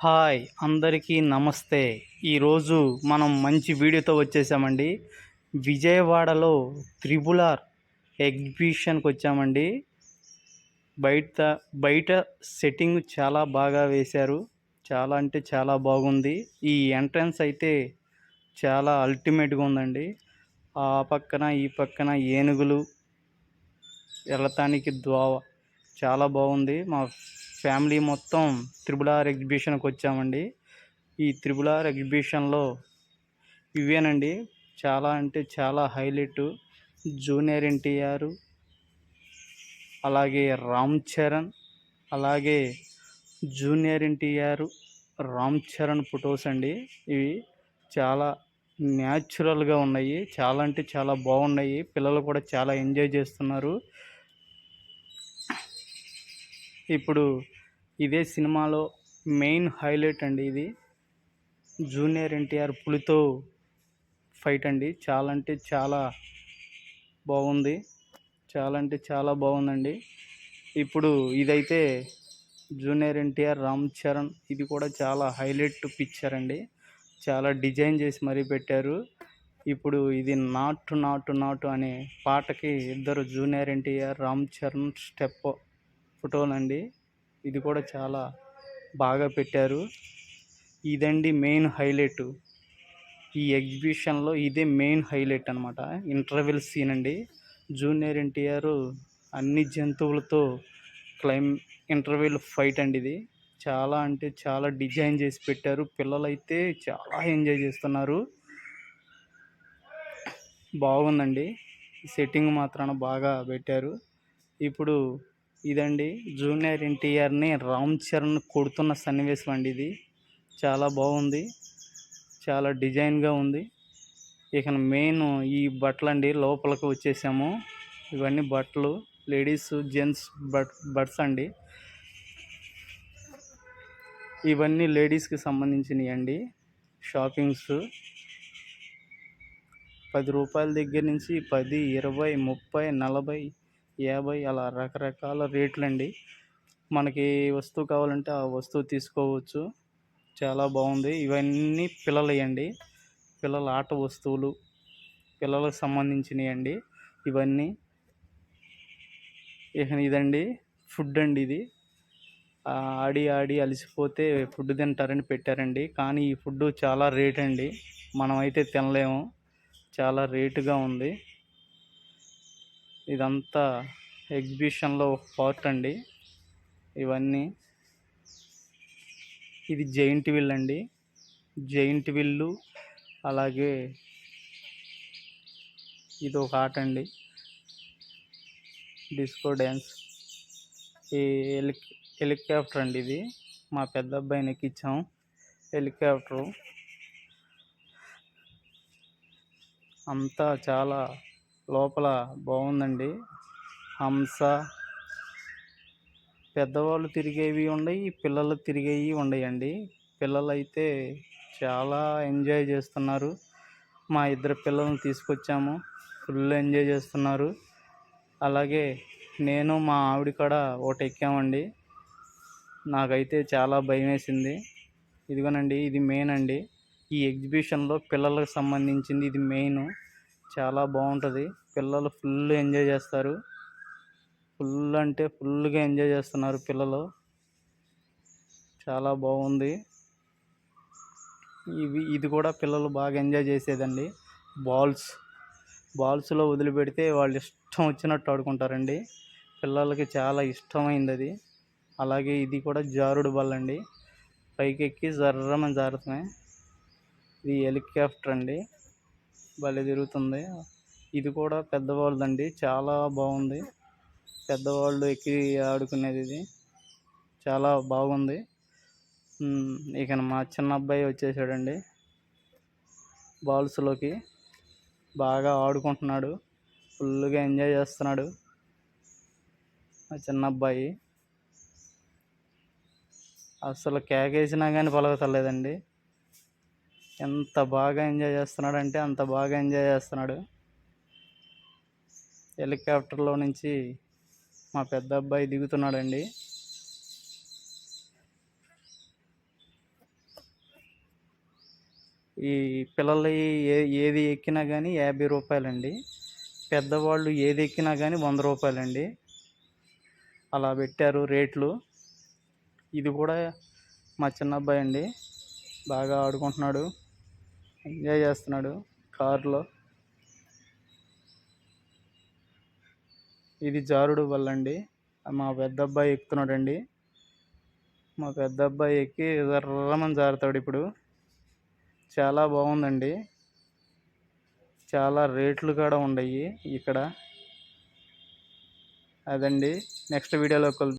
Hi అందరికీ నమస్తే. ఈరోజు మనం మంచి వీడియోతో వచ్చేసామండి. విజయవాడలో త్రిబులార్ ఎగ్జిబిషన్కి వచ్చామండి. బయట బయట సెట్టింగ్ చాలా బాగా వేశారు. చాలా అంటే చాలా బాగుంది. ఈ ఎంట్రన్స్ అయితే చాలా అల్టిమేట్గా ఉందండి. ఆ పక్కన ఈ పక్కన ఏనుగులు వెళ్ళటానికి ద్వావ చాలా బాగుంది. మా ఫ్యామిలీ మొత్తం త్రిబుల్ ఆర్ ఎగ్జిబిషన్కి వచ్చామండి. ఈ త్రిబుల్ ఆర్ ఎగ్జిబిషన్లో ఇవేనండి. చాలా అంటే చాలా హైలైట్. జూనియర్ ఎన్టీఆర్ అలాగే రామ్ చరణ్ అలాగే జూనియర్ ఎన్టీఆర్ రామ్ చరణ్ ఫొటోస్ అండి. ఇవి చాలా న్యాచురల్గా ఉన్నాయి. చాలా అంటే చాలా బాగున్నాయి. పిల్లలు కూడా చాలా ఎంజాయ్ చేస్తున్నారు. ఇప్పుడు ఇదే సినిమాలో మెయిన్ హైలైట్ అండి ఇది. జూనియర్ ఎన్టీఆర్ పులితో ఫైట్ అండి. చాలా అంటే చాలా బాగుంది. చాలా అంటే చాలా బాగుందండి. ఇప్పుడు ఇదైతే జూనియర్ ఎన్టీఆర్ రామ్ చరణ్ ఇది కూడా చాలా హైలైట్ పిక్చర్ అండి. చాలా డిజైన్ చేసి మరీ పెట్టారు. ఇప్పుడు ఇది నాటు నాటు నాటు అనే పాటకి ఇద్దరు జూనియర్ ఎన్టీఆర్ రామ్ చరణ్ స్టెప్ ఫోటోలండి. ఇది కూడా చాలా బాగా పెట్టారు. ఇదండి మెయిన్ హైలైట్. ఈ ఎగ్జిబిషన్లో ఇదే మెయిన్ హైలైట్ అనమాట ఇంటర్వెల్ సీన్ అండి జూనియర్ ఎన్టీఆర్ అన్ని జంతువులతో క్లైమ్ ఇంటర్వెల్ ఫైట్ అండి ఇది. చాలా అంటే చాలా డిజైన్ చేసి పెట్టారు. పిల్లలైతే చాలా ఎంజాయ్ చేస్తున్నారు. బాగుందండి. సెట్టింగ్ మాత్రాన బాగా పెట్టారు. ఇప్పుడు ఇదండి జూనియర్ ఎన్టీఆర్ని రామ్ చరణ్ కొడుతున్న సన్నివేశం అండి ఇది. చాలా బాగుంది. చాలా డిజైన్గా ఉంది. ఇక మెయిన్ ఈ బట్టలు అండి లోపలికి వచ్చేసాము. ఇవన్నీ బట్టలు లేడీస్ జెంట్స్ బట్ బట్స్ అండి. ఇవన్నీ లేడీస్కి సంబంధించినవి అండి షాపింగ్స్. పది రూపాయల దగ్గర నుంచి పది ఇరవై ముప్పై నలభై యాభై అలా రకరకాల రేట్లు అండి మనకి వస్తువు కావాలంటే ఆ వస్తువు తీసుకోవచ్చు. చాలా బాగుంది. ఇవన్నీ పిల్లలు పిల్లల ఆట వస్తువులు పిల్లలకు సంబంధించినవి అండి ఇవన్నీ ఇక ఇదండి. ఫుడ్ అండి ఇది ఆడి ఆడి అలసిపోతే ఫుడ్ తింటారని పెట్టారండి. కానీ ఈ ఫుడ్ చాలా రేట్ అండి మనమైతే తినలేము. చాలా రేటుగా ఉంది. ఇదంతా ఎగ్జిబిషన్లో పార్ట్ అండి. ఇవన్నీ. ఇది జైంట్ విల్ అండి. జైంట్ విల్లు అలాగే ఇది ఒక ఆట అండి. Disco dance. ఈ హెలి హెలికాప్టర్ అండి ఇది. మా పెద్ద అబ్బాయిని ఎక్కించాం హెలికాప్టరు. అంతా చాలా లోపల బాగుందండి. హంస. పెద్దవాళ్ళు తిరిగేవి ఉండయి పిల్లలు తిరిగేవి ఉండయండి. పిల్లలు అయితే చాలా ఎంజాయ్ చేస్తున్నారు. మా ఇద్దరు పిల్లల్ని తీసుకొచ్చాము. ఫుల్ ఎంజాయ్ చేస్తున్నారు. అలాగే నేను మా ఆవిడ కూడా ఒకటి ఎక్కామండి. నాకైతే చాలా భయం వేసింది ఇదిగోనండి ఇది మెయిన్ అండి. ఈ ఎగ్జిబిషన్లో పిల్లలకు సంబంధించింది ఇది మెయిన్. చాలా బాగుంటుంది. పిల్లలు ఫుల్ ఎంజాయ్ చేస్తారు. ఫుల్ అంటే ఫుల్గా ఎంజాయ్ చేస్తున్నారు పిల్లలు. చాలా బాగుంది. ఇవి ఇది కూడా పిల్లలు బాగా ఎంజాయ్ చేసేదండి. బాల్స్ బాల్స్లో వదిలిపెడితే వాళ్ళు ఇష్టం వచ్చినట్టు ఆడుకుంటారండి. పిల్లలకి చాలా ఇష్టమైంది అది అలాగే ఇది కూడా జారుడు బల్ల అండి. పైకి ఎక్కి జర్రమని జారుతున్నాయి ఇది హెలికాప్టర్ అండి. భలే తిరుగుతుంది. ఇది కూడా పెద్దవాళ్ళదండి. చాలా బాగుంది. పెద్దవాళ్ళు ఎక్కి ఆడుకునేది ఇది. చాలా బాగుంది. ఇక మా చిన్న అబ్బాయి వచ్చేసాడండి. బాల్స్లోకి. బాగా ఆడుకుంటున్నాడు. ఫుల్గా ఎంజాయ్ చేస్తున్నాడు. మా చిన్న అబ్బాయి అసలు కేకేసినా కానీ పలకతలేదండి. ఎంత బాగా ఎంజాయ్ చేస్తున్నాడంటే అంత బాగా ఎంజాయ్ చేస్తున్నాడు. హెలికాప్టర్లో నుంచి మా పెద్ద అబ్బాయి దిగుతున్నాడండి. ఈ పిల్లలు ఏ ఏది ఎక్కినా కానీ యాభై రూపాయలండి. పెద్దవాళ్ళు ఏది ఎక్కినా కానీ వంద రూపాయలండి. అలా పెట్టారు రేట్లు. ఇది కూడా మా చిన్న అబ్బాయి అండి. బాగా ఆడుకుంటున్నాడు. ఎంజాయ్ చేస్తున్నాడు కారులో. ఇది జారుడు వల్ల అండి మా పెద్ద అబ్బాయి ఎక్కుతున్నాడండి. మా పెద్ద అబ్బాయి ఎక్కి ఎర్రమని జారుతాడు ఇప్పుడు. చాలా బాగుందండి. చాలా రేట్లు కూడా ఉన్నాయి ఇక్కడ. అదండి. నెక్స్ట్ వీడియోలో కలు